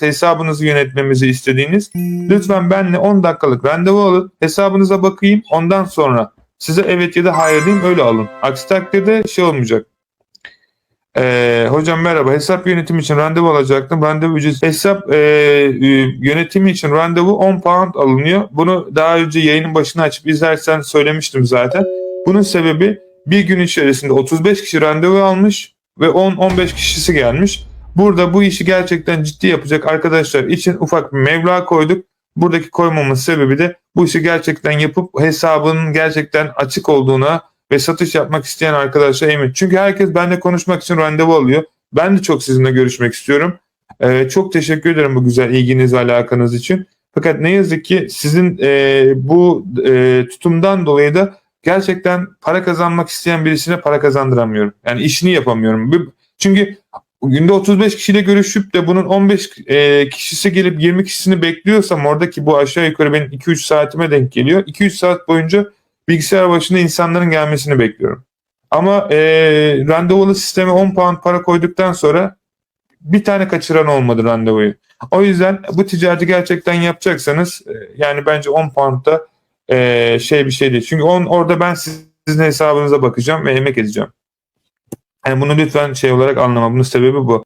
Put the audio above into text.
hesabınızı yönetmemizi istediğiniz lütfen benimle 10 dakikalık randevu alın. Hesabınıza bakayım. Ondan sonra size evet ya da hayır diyeyim öyle alın. Aksi takdirde şey olmayacak. Ee, hocam merhaba. Hesap yönetimi için randevu alacaktım. Randevu ücreti. Hesap e, e, yönetimi için randevu 10 pound alınıyor. Bunu daha önce yayının başına açıp izlersen söylemiştim zaten. Bunun sebebi bir gün içerisinde 35 kişi randevu almış ve 10-15 kişisi gelmiş. Burada bu işi gerçekten ciddi yapacak arkadaşlar için ufak bir meblağ koyduk. Buradaki koymamın sebebi de bu işi gerçekten yapıp hesabının gerçekten açık olduğuna ve satış yapmak isteyen arkadaşlar emin. Çünkü herkes benimle konuşmak için randevu alıyor. Ben de çok sizinle görüşmek istiyorum. Ee, çok teşekkür ederim bu güzel ilginiz alakanız için. Fakat ne yazık ki sizin e, bu e, tutumdan dolayı da gerçekten para kazanmak isteyen birisine para kazandıramıyorum. Yani işini yapamıyorum. Çünkü günde 35 kişiyle görüşüp de bunun 15 e, kişisi gelip 20 kişisini bekliyorsam oradaki bu aşağı yukarı benim 2-3 saatime denk geliyor. 2-3 saat boyunca bilgisayar başında insanların gelmesini bekliyorum. Ama e, randevulu sisteme 10 pound para koyduktan sonra bir tane kaçıran olmadı randevuyu. O yüzden bu ticareti gerçekten yapacaksanız e, yani bence 10 pound da e, şey bir şey değil. Çünkü on, orada ben sizin hesabınıza bakacağım ve emek edeceğim. Yani bunu lütfen şey olarak anlama. Bunun sebebi bu.